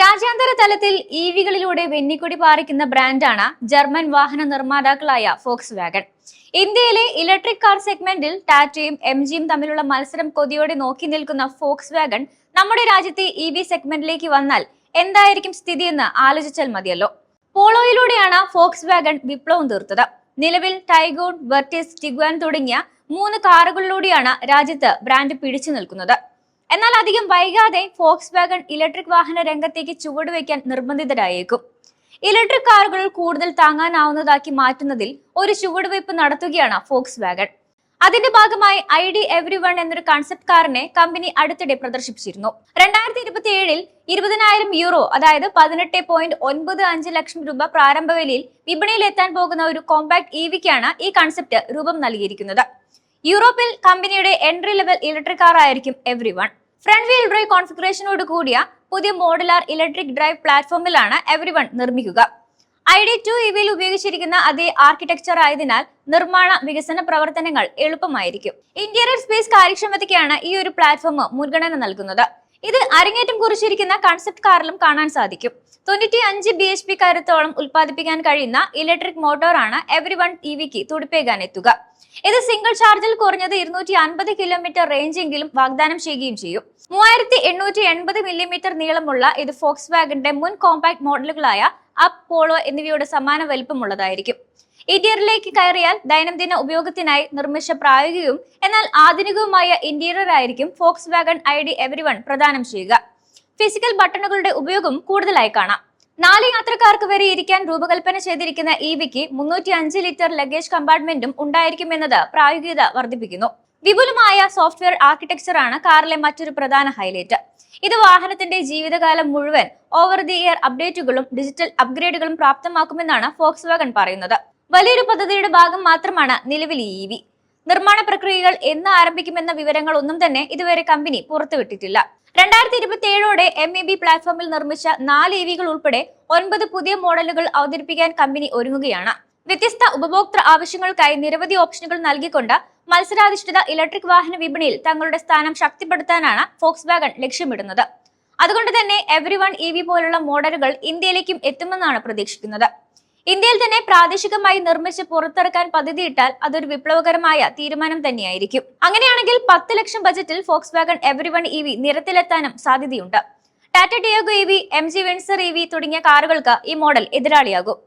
രാജ്യാന്തര തലത്തിൽ ഇവികളിലൂടെ വെന്നിക്കൊടി പാറിക്കുന്ന ബ്രാൻഡാണ് ജർമ്മൻ വാഹന നിർമ്മാതാക്കളായ ഫോക്സ് വാഗൺ ഇന്ത്യയിലെ ഇലക്ട്രിക് കാർ സെഗ്മെന്റിൽ ടാറ്റയും എം ജിയും തമ്മിലുള്ള മത്സരം കൊതിയോടെ നോക്കി നിൽക്കുന്ന ഫോക്സ് വാഗൺ നമ്മുടെ രാജ്യത്തെ ഇ വി സെഗ്മെന്റിലേക്ക് വന്നാൽ എന്തായിരിക്കും സ്ഥിതിയെന്ന് ആലോചിച്ചാൽ മതിയല്ലോ. പോളോയിലൂടെയാണ് ഫോക്സ് വാഗൺ വിപ്ലവം തീർത്തത്. നിലവിൽ ടൈഗോൺ വെർട്ടിസ് ടിഗ്വാൻ തുടങ്ങിയ മൂന്ന് കാറുകളിലൂടെയാണ് രാജ്യത്ത് ബ്രാൻഡ് പിടിച്ചു നിൽക്കുന്നത്. എന്നാൽ അധികം വൈകാതെ ഫോക്സ് വാഗൺ ഇലക്ട്രിക് വാഹന രംഗത്തേക്ക് ചുവടുവെക്കാൻ നിർബന്ധിതരായേക്കും. ഇലക്ട്രിക് കാറുകൾ കൂടുതൽ താങ്ങാനാവുന്നതാക്കി മാറ്റുന്നതിൽ ഒരു ചുവടുവയ്പ് നടത്തുകയാണ് ഫോക്സ് വാഗൺ അതിന്റെ ഭാഗമായി ഐ ഡി എവ്രി വൺ എന്നൊരു കൺസെപ്റ്റ് കാറിനെ കമ്പനി അടുത്തിടെ പ്രദർശിപ്പിച്ചിരുന്നു. രണ്ടായിരത്തി ഇരുപത്തി ഏഴിൽ ഇരുപതിനായിരം യൂറോ അതായത് പതിനെട്ട് പോയിന്റ് ഒൻപത് അഞ്ച് ലക്ഷം രൂപ പ്രാരംഭ വിലയിൽ വിപണിയിൽ എത്താൻ പോകുന്ന ഒരു കോമ്പാക്ട് ഇവിക്കാണ് ഈ കൺസെപ്റ്റ് രൂപം നൽകിയിരിക്കുന്നത്. യൂറോപ്പിൽ കമ്പനിയുടെ എൻട്രി ലെവൽ ഇലക്ട്രിക് കാർ ആയിരിക്കും every one. Front wheel drive കോൺഫിഗറേഷനോട് കൂടിയ പുതിയ മോഡുലാർ ഇലക്ട്രിക് ഡ്രൈവ് പ്ലാറ്റ്ഫോമിലാണ് എവറി നിർമ്മിക്കുക. ഐ ഡി ടു ഇവയിൽ ഉപയോഗിച്ചിരിക്കുന്ന അതേ ആർക്കിടെക്ചർ ആയതിനാൽ നിർമ്മാണ വികസന പ്രവർത്തനങ്ങൾ എളുപ്പമായിരിക്കും. ഇന്റീരിയർ സ്പേസ് കാര്യക്ഷമതയ്ക്കാണ് ഈ ഒരു പ്ലാറ്റ്ഫോം മുൻഗണന നൽകുന്നത്. ഇത് അരങ്ങേറ്റം കുറിച്ചിരിക്കുന്ന കൺസെപ്റ്റ് കാറിലും കാണാൻ സാധിക്കും. തൊണ്ണൂറ്റി അഞ്ച് ബി എച്ച് പി കരുത്തോളം ഉൽപ്പാദിപ്പിക്കാൻ കഴിയുന്ന ഇലക്ട്രിക് മോട്ടോറാണ് എവറി വൺ ഇ വിക്ക് തുടിപ്പേകാൻ എത്തുക. ഇത് സിംഗിൾ ചാർജിൽ കുറഞ്ഞത് ഇരുന്നൂറ്റി അൻപത് കിലോമീറ്റർ റേഞ്ച് എങ്കിലും വാഗ്ദാനം ചെയ്യുകയും ചെയ്യും. മൂവായിരത്തി എണ്ണൂറ്റി എൺപത് മില്ലിമീറ്റർ നീളമുള്ള ഇത് ഫോക്സ് വാഗന്റെ മുൻ കോമ്പാക്ട് മോഡലുകളായ അപ് പോളോ എന്നിവയുടെ സമാന വലിപ്പമുള്ളതായിരിക്കും. ഇന്റീരിയറിലേക്ക് കയറിയാൽ ദൈനംദിന ഉപയോഗത്തിനായി നിർമ്മിച്ച പ്രായോഗികവും എന്നാൽ ആധുനികവുമായ ഇന്റീരിയർ ആയിരിക്കും Volkswagen I D every പ്രദാനം ചെയ്യുക. ഫിസിക്കൽ ബട്ടണുകളുടെ ഉപയോഗം കൂടുതലായി കാണാം. നാല് യാത്രക്കാർക്ക് വരെ ഇരിക്കാൻ രൂപകൽപ്പന ചെയ്തിരിക്കുന്ന ഇ വിക്ക് മുന്നൂറ്റി അഞ്ച് ലിറ്റർ ലഗേജ് കമ്പാർട്ട്മെന്റും ഉണ്ടായിരിക്കുമെന്നത് പ്രായോഗികത വർദ്ധിപ്പിക്കുന്നു. വിപുലമായ സോഫ്റ്റ്വെയർ ആർക്കിടെക്ചർ ആണ് കാറിലെ മറ്റൊരു പ്രധാന ഹൈലൈറ്റ് ഇത് വാഹനത്തിന്റെ ജീവിതകാലം മുഴുവൻ ഓവർ ദി ഇയർ അപ്ഡേറ്റുകളും ഡിജിറ്റൽ അപ്ഗ്രേഡുകളും പ്രാപ്തമാക്കുമെന്നാണ് ഫോക്സ് വാഗൺ പറയുന്നത്. വലിയൊരു പദ്ധതിയുടെ ഭാഗം മാത്രമാണ് നിലവിൽ ഇ വി. നിർമ്മാണ പ്രക്രിയകൾ എന്ന് ആരംഭിക്കുമെന്ന വിവരങ്ങൾ ഒന്നും തന്നെ ഇതുവരെ കമ്പനി പുറത്തുവിട്ടിട്ടില്ല. രണ്ടായിരത്തി ഇരുപത്തി ഏഴോടെ എം ഇ ബി പ്ലാറ്റ്ഫോമിൽ നിർമ്മിച്ച നാല് ഇ വികൾ ഉൾപ്പെടെ ഒൻപത് പുതിയ മോഡലുകൾ അവതരിപ്പിക്കാൻ കമ്പനി ഒരുങ്ങുകയാണ്. വ്യത്യസ്ത ഉപഭോക്തൃ ആവശ്യങ്ങൾക്കായി നിരവധി ഓപ്ഷനുകൾ നൽകിക്കൊണ്ട് മത്സരാധിഷ്ഠിത ഇലക്ട്രിക് വാഹന വിപണിയിൽ തങ്ങളുടെ സ്ഥാനം ശക്തിപ്പെടുത്താനാണ് ഫോക്സ് വാഗൺ ലക്ഷ്യമിടുന്നത്. അതുകൊണ്ട് തന്നെ എവറി വൺ ഇ വി പോലുള്ള മോഡലുകൾ ഇന്ത്യയിലേക്കും എത്തുമെന്നാണ് പ്രതീക്ഷിക്കുന്നത്. ഇന്ത്യയിൽ തന്നെ പ്രാദേശികമായി നിർമ്മിച്ച് പുറത്തിറക്കാൻ പദ്ധതിയിട്ടാൽ അതൊരു വിപ്ലവകരമായ തീരുമാനം തന്നെയായിരിക്കും. അങ്ങനെയാണെങ്കിൽ പത്ത് ലക്ഷം ബജറ്റിൽ Volkswagen every one E V നിരത്തിലെത്താനും സാധ്യതയുണ്ട്. Tata Tiago E V M G Windsor E V തുടങ്ങിയ കാറുകൾക്ക് ഈ മോഡൽ എതിരാളിയാകും.